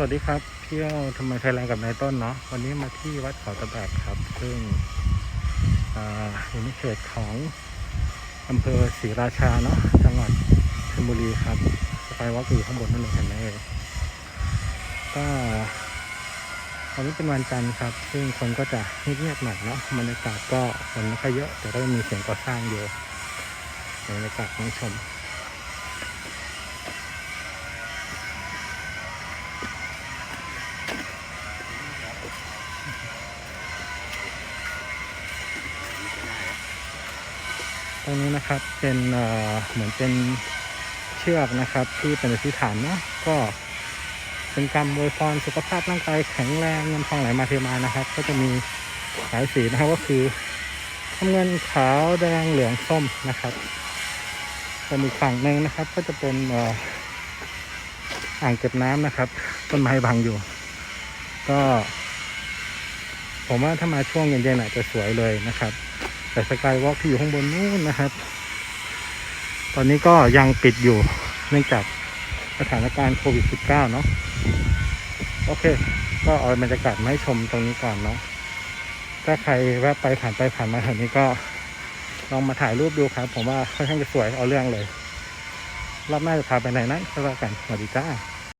สวัสดีครับเที่ยวทำไมไทยแลนด์กับนายต้นเนาะวันนี้มาที่วัดเขาตะแบกครับ ซึ่งอยู่ในเขตของอำเภอศรีราชาเนาะจังหวัดชลบุรีครับสกายวอล์กอยู่ข้างบนนั่นเลยเห็นไหมก็วันนี้เป็นวันจันทร์ครับ ซึ่งคนก็จะเงียบๆหน่อยเนาะบรรยากาศก็คนไม่ค่อยเยอะ แต่ก็มีเสียงก่อสร้างอยู่บรรยากาศให้ชม รงนี้นะครับเป็นเหมือนเป็นเชือกนะครับ ที่เป็นอธิษฐานเนาะก็เป็นการอวยพรสุขภาพร่างกายแข็งแรงเงินทองไหลมาเทมานะครับ ก็จะมีหลายสีนะครับก็คือน้ำเงินขาวแดงเหลืองส้มนะครับส่วนอีกฝั่งหนึ่งนะครับ ก็จะเป็นอ่ออ่างเก็บน้ำนะครับต้นไม้บังอยู่ ก็ ผมว่าถ้ามาช่วงเย็นๆอาจจะสวยเลยนะครับ แต่สกายวอล์กที่อยู่ข้างบนนู้นนะครับ ตอนนี้ก็ยังปิดอยู่เนื่องจากสถานการณ์โควิด -19 เนาะโอเค ก็เอาบรรยากาศมาให้ชมตรงนี้ก่อนเนาะถ้าใครแวะไปผ่านไปผ่านมาแถวนี้ก็ลองมาถ่ายรูปดูครับ ผมว่าค่อนข้างจะสวยเอาเรื่องเลย รอบหน้าจะพาไปไหนนั้นก็แล้วกันสวัสดีจ้า